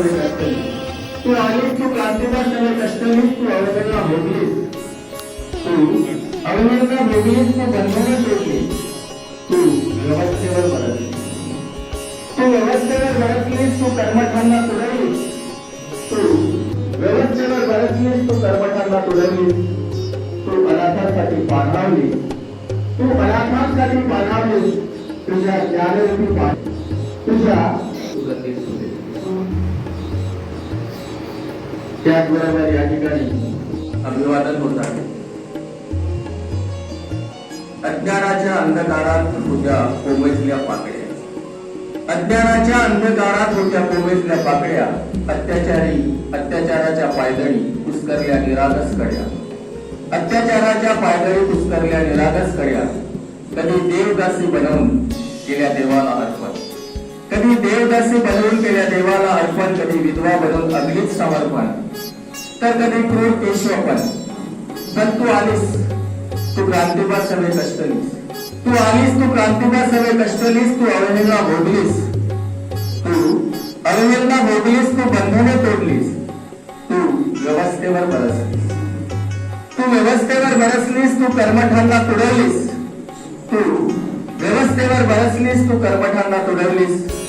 सगळे कष्टली तू आलीस तू क्रांतिकार सगळे कष्टलीस तू अवघडला भोगलीस. तू अवघडला भोगलीस तू बंधने तोडलीस तू व्यवस्थेवर बरतली तू व्यवस्थेवर बरतलीस तू कर्मठांना तुडवलीस तू व्यवस्थेवर बरतलीस तू कर्मठांना तुडवलीस तू अनाथांसाठी पाठवलीस. तू अनाथांसाठी पाठवलीस. तुझ्या ज्ञानरूपी पाठ तुझ्या सुगंधित होते त्याचबरोबर या ठिकाणी अभिवादन होत आहे. अज्ञानाच्या अंधकारात होत्या कोमेजल्या पाकड्या अज्ञानाच्या अंधकारात होत्या कोमेजल्या पाकड्या अत्याचारी अत्याचाराच्या पायदळी पुस्करल्या निरागस कड्या. अत्याचाराच्या पायदळी पुस्करल्या निरागस कड्या. कधी देवदासी बनवून गेल्या देवाला देवदासी बनवून केल्या देवाला अर्पण कधी विधवा बनवून अगदीच समर्पण. तर कधी क्रूर केशवपण. पण तू आलीस तू क्रांतिबा सगळे कष्टलीस तू आलीस तू क्रांतिबा सगळे कष्टलीस तू अवहेलना भोगलीस. तू अवहेलना भोगलीस तू बंधने तोडलीस. तू व्यवस्थेवर बरसलीस. तू व्यवस्थेवर बरसलीस तू कर्मठांना तुडवलीस. तू व्यवस्थेवर बरसलीस तू कर्मठांना तुडवलीस.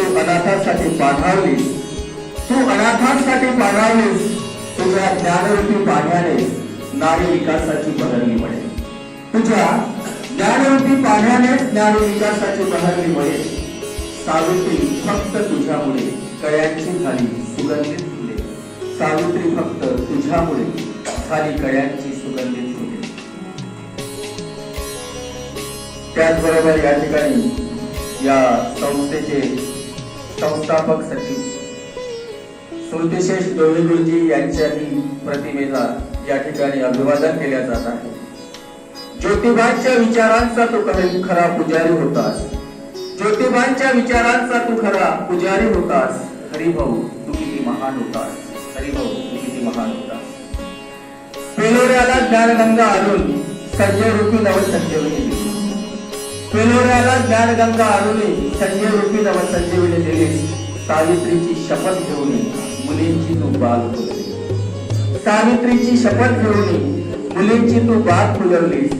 तू अनाथांसाठी पाठवलीस. तू अनाथांसाठी पाठवलीस. तुझ्या ज्ञानरूपी पाण्याने नारी विकासाची बहरली पडेल तुझ्या ज्ञानरूपी पाण्याने नारी विकासाची बहरली पडेल सावित्री फक्त तुझ्यामुळे कळ्यांची झाली सुगंधित फुले सावित्री फक्त तुझ्यामुळे झाली कळ्यांची सुगंधित फुले त्याचबरोबर या ठिकाणी या संस्थेचे संस्थापक सचिव श्रुतिशेष डोळे गुरुजी यांच्याही प्रतिमेला या ठिकाणी अभिवादन केल्या जात आहे. ज्योतिबांच्या विचारांचा तू खरे- खरा पुजारी होतास. ज्योतिबांच्या विचारांचा तू खरा पुजारी होतास. हरिभाऊ तू किती महान होतास. हरिभाऊ तू किती महान होतास. पेलोऱ्याला ज्ञानगंगा आणून संजय ऋतू नव नवसंजीवनी दिली पेलोऱ्याला ज्ञानगंगा आणून संजय रूपी नवसंजीवनी दिलीस सावित्रीची शपथ घेऊन मुलींची तू बाल फुलवली. सावित्रीची शपथ घेऊन मुलींची तू बाग फुलवलीस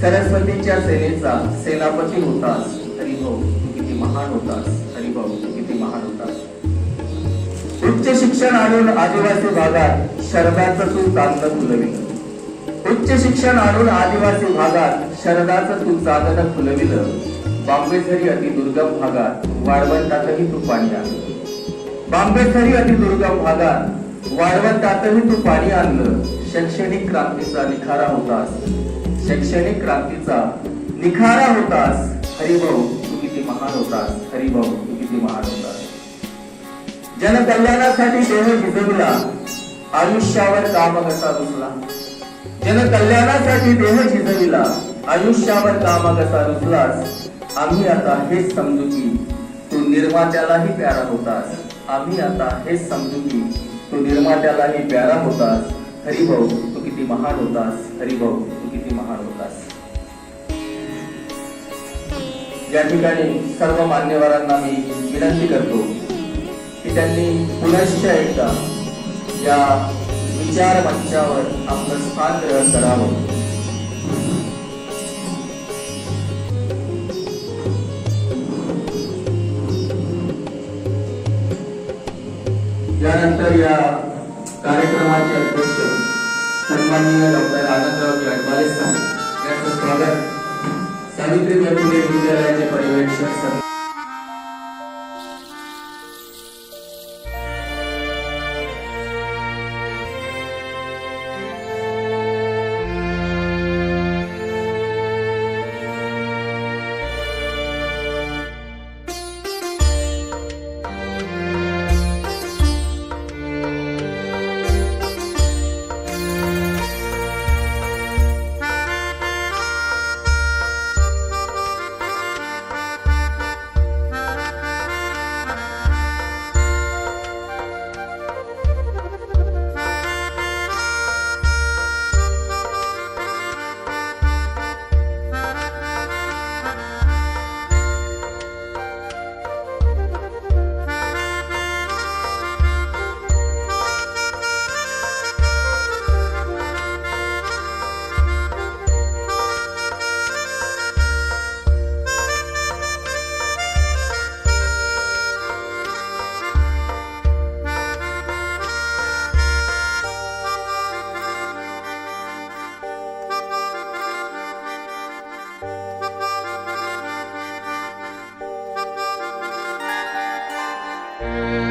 सरस्वतीच्या सेनेचा सेनापती होतास तरी भाऊ किती महान होतास तरी भाऊ किती महान होतास. उच्च शिक्षण आणून आदिवासी भागात शरदाचं तू चांगलं फुलविलं. उच्च शिक्षण आणून आदिवासी भागात शरदाचं तू चांदणं फुलविलं. बांबेझरी अति दुर्गम भागात वाळवंटातही तू पाणी आणलं. बांबेझरी अति दुर्गम भागात वाळवंटातही तू पाणी आणलं. शैक्षणिक क्रांतीचा निखारा होतास. शैक्षणिक क्रांतीचा निखारा होतास. हरिभाऊ तू किती महान होतास. हरिभाऊ तू किती महान होतास. जनकल्याणासाठी देह झिजविला आयुष्यावर काम कसा दुसला रुजला कल्याणासाठी देह झिजविला आयुष्यावर कामा कसा रुजलास. आम्ही आता हेच समजू की तू निर्मात्यालाही प्यारा होतास. आम्ही आता हेच समजू की तू निर्मात्यालाही प्यारा होतास. हरिभाऊ तू किती महान होतास. हरिभाऊ तू किती महान होतास. या ठिकाणी सर्व मान्यवरांना मी विनंती करतो की त्यांनी पुनश्च एकदा या विचार मंचावर आपलं स्थान ग्रहण करावं. त्यानंतर या कार्यक्रमाचे अध्यक्ष सन्माननीय डॉक्टर आनंदराव अडवाले साहेब यांचं स्वागत. सावित्रीबाई फुले विद्यालयाचे पर्यवेक्षक Yeah.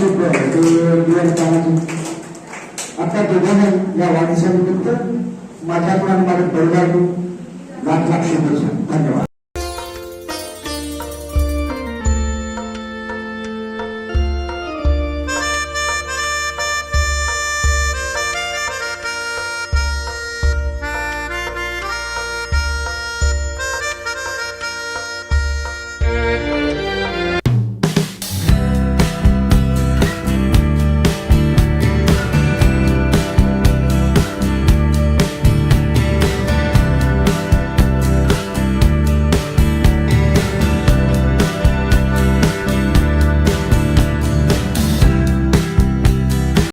प्रसिद्ध ते दिवस काळाचे आता दोघांना या वाढदिवसानिमित्त माझ्याकडून माझ्या परिवार लाख लाख शुभेच्छा धन्यवाद.